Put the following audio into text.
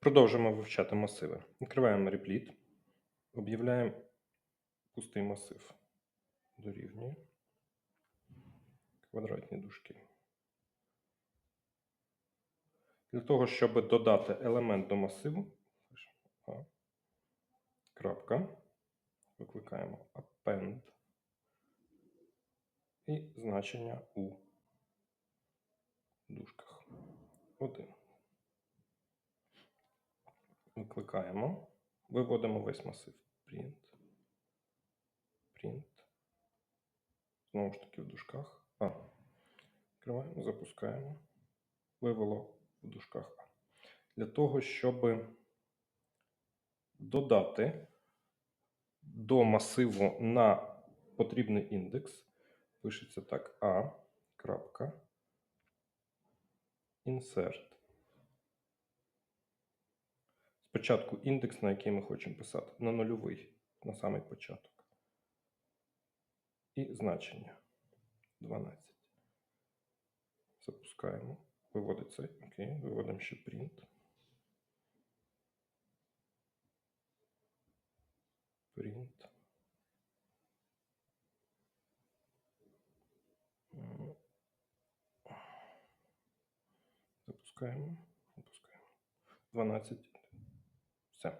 Продовжимо вивчати масиви. Відкриваємо репліт, об'являємо пустий масив. Дорівнює квадратні дужки. Для того, щоб додати елемент до масиву, крапка, викликаємо append і значення у дужках. Один. Викликаємо, виводимо весь масив. Print. Print. Знову ж таки в дужках А. Відкриваємо, запускаємо. Вивело в дужках А. Для того, щоб додати до масиву на потрібний індекс, пишеться так А. Крапка. Insert. Спочатку індекс, на який ми хочемо писати, на нульовий, на самий початок. І значення 12. Запускаємо. Виводиться. Окей, виводимо ще print. Print. Запускаємо. Запускаємо. 12 ça.